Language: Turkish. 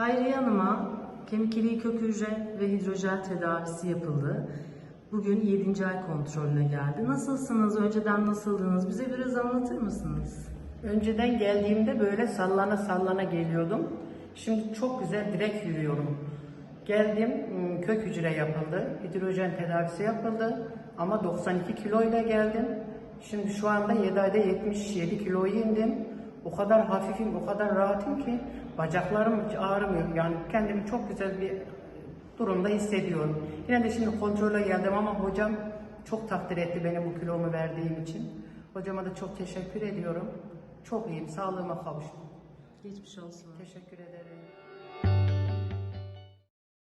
Hayriye Hanım'a kemik iliği kök hücre ve hidrojel tedavisi yapıldı. Bugün 7. ay kontrolüne geldi. Nasılsınız? Önceden nasıldınız? Bize biraz anlatır mısınız? Önceden geldiğimde böyle sallana sallana geliyordum. Şimdi çok güzel direkt yürüyorum. Geldim ım, kök hücre yapıldı. Hidrojen tedavisi yapıldı. Ama 92 kiloyla geldim. Şimdi şu anda 7 ayda 77 kiloyu indim. O kadar hafifim, o kadar rahatım ki bacaklarım hiç ağrımıyor. Yani kendimi çok güzel bir durumda hissediyorum. Yine de şimdi kontrole geldim ama hocam çok takdir etti benim bu kilomu verdiğim için. Hocama da çok teşekkür ediyorum. Çok iyiyim, sağlığıma kavuştum. Geçmiş olsun. Teşekkür ederim.